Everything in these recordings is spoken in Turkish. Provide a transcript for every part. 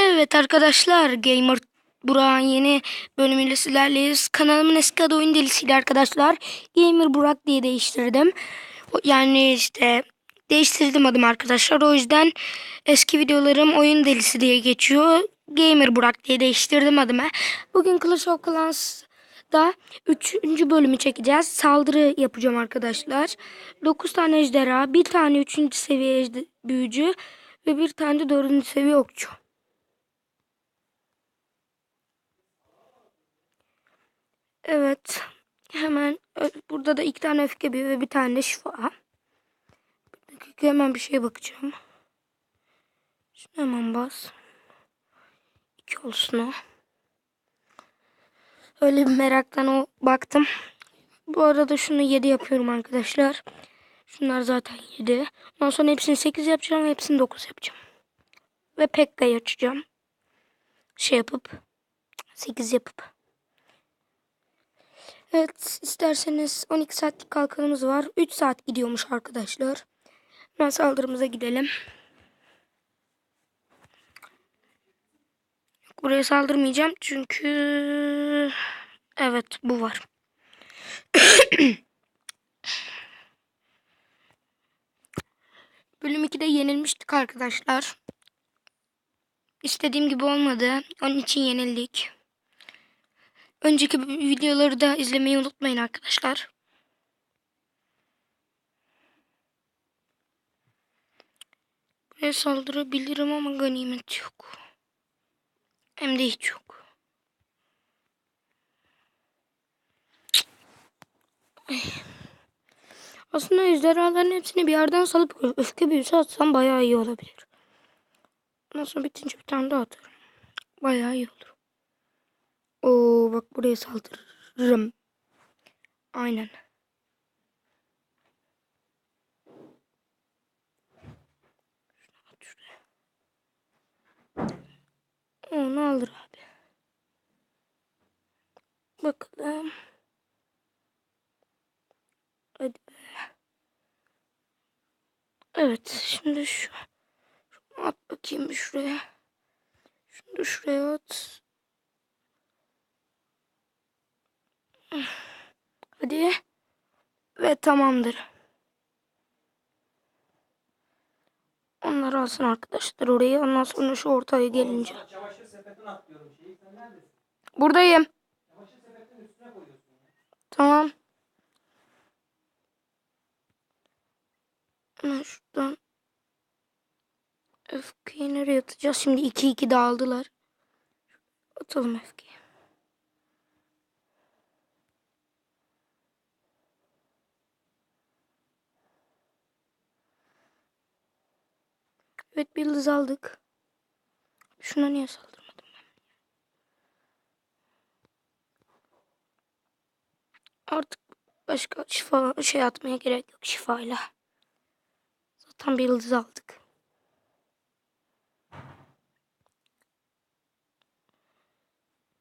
Evet arkadaşlar Gamer Burak'ın yeni bölümüyle sizlerleyiz. Kanalımın eski adı Oyun Delisi'ydi arkadaşlar. Gamer Burak diye değiştirdim. Yani işte değiştirdim adım arkadaşlar. O yüzden eski videolarım Oyun Delisi diye geçiyor. Gamer Burak diye değiştirdim adımı. Bugün Clash of Clans'da 3. bölümü çekeceğiz. Saldırı yapacağım arkadaşlar. 9 tane ejderha, bir tane 3. seviye büyücü ve bir tane de 4. seviye okçu. Evet. Hemen ö- burada da iki tane öfke büyü ve bir tane de şifa. Bir hemen bir şeye bakacağım. Şunu hemen bas. İki olsun o. Öyle bir meraktan o baktım. Bu arada şunu 7 yapıyorum arkadaşlar. Şunlar zaten 7. Ondan sonra hepsini 8 yapacağım. Hepsini 9 yapacağım. Ve Pekka'yı açacağım. Şey yapıp 8 yapıp. Evet isterseniz 12 saatlik kalkanımız var. 3 saat gidiyormuş arkadaşlar. Hemen saldırımıza gidelim. Buraya saldırmayacağım çünkü evet bu var. Bölüm 2'de yenilmiştik arkadaşlar. İstediğim gibi olmadı. Onun için yenildik. Önceki videoları da izlemeyi unutmayın arkadaşlar. Buraya saldırabilirim ama ganimet yok. Hem de hiç yok. Ay. Aslında ejderhaların hepsini bir yerden salıp öfke büyüsü atsam bayağı iyi olabilir. Sonra bitince bir tane daha atarım. Bayağı iyi olur. Oo bak buraya saldırırım. Aynen. Onu alır abi. Bakalım. Hadi be. Evet şimdi şu. Şunu at bakayım şuraya. Şunu da şuraya at. Hadi. Ve tamamdır. Onlar alsın arkadaşlar orayı. Ondan sonra şu ortaya gelince. Çamaşır sepetine atlıyorum şeyi. Sen neredesin? Buradayım. Çamaşır sepetinin üstüne koyuyorsun. Tamam. Hemen şuradan. Öfkeyi nereye atacağız? Şimdi 2-2 dağıldılar. Atalım öfkeyi. Evet bir yıldız aldık. Şuna niye saldırmadım ben? Artık başka şifa şey atmaya gerek yok şifayla. Zaten bir yıldız aldık.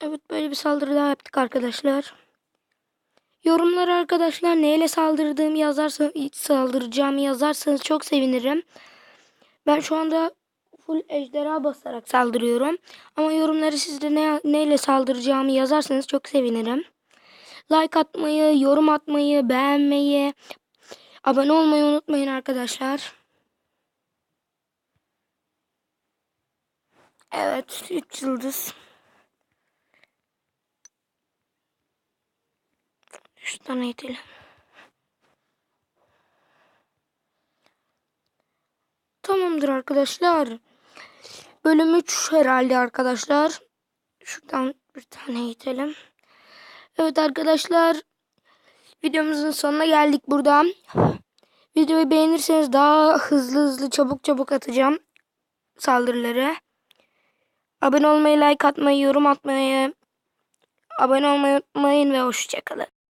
Evet böyle bir saldırı daha yaptık arkadaşlar. Yorumlara arkadaşlar neyle saldırdığımı yazarsanız saldıracağımı yazarsanız çok sevinirim. Ben şu anda full ejderha basarak saldırıyorum. Ama yorumları sizde ne, neyle saldıracağımı yazarsanız çok sevinirim. Like atmayı, yorum atmayı, beğenmeyi, abone olmayı unutmayın arkadaşlar. Evet, 3 yıldız. Şuradan eğitelim. Tamamdır arkadaşlar. Bölüm 3 herhalde arkadaşlar. Şuradan bir tane eğitelim. Evet arkadaşlar. Videomuzun sonuna geldik burada. Videoyu beğenirseniz daha hızlı hızlı çabuk çabuk atacağım saldırıları. Abone olmayı, like atmayı, yorum atmayı, abone olmayı unutmayın ve hoşçakalın.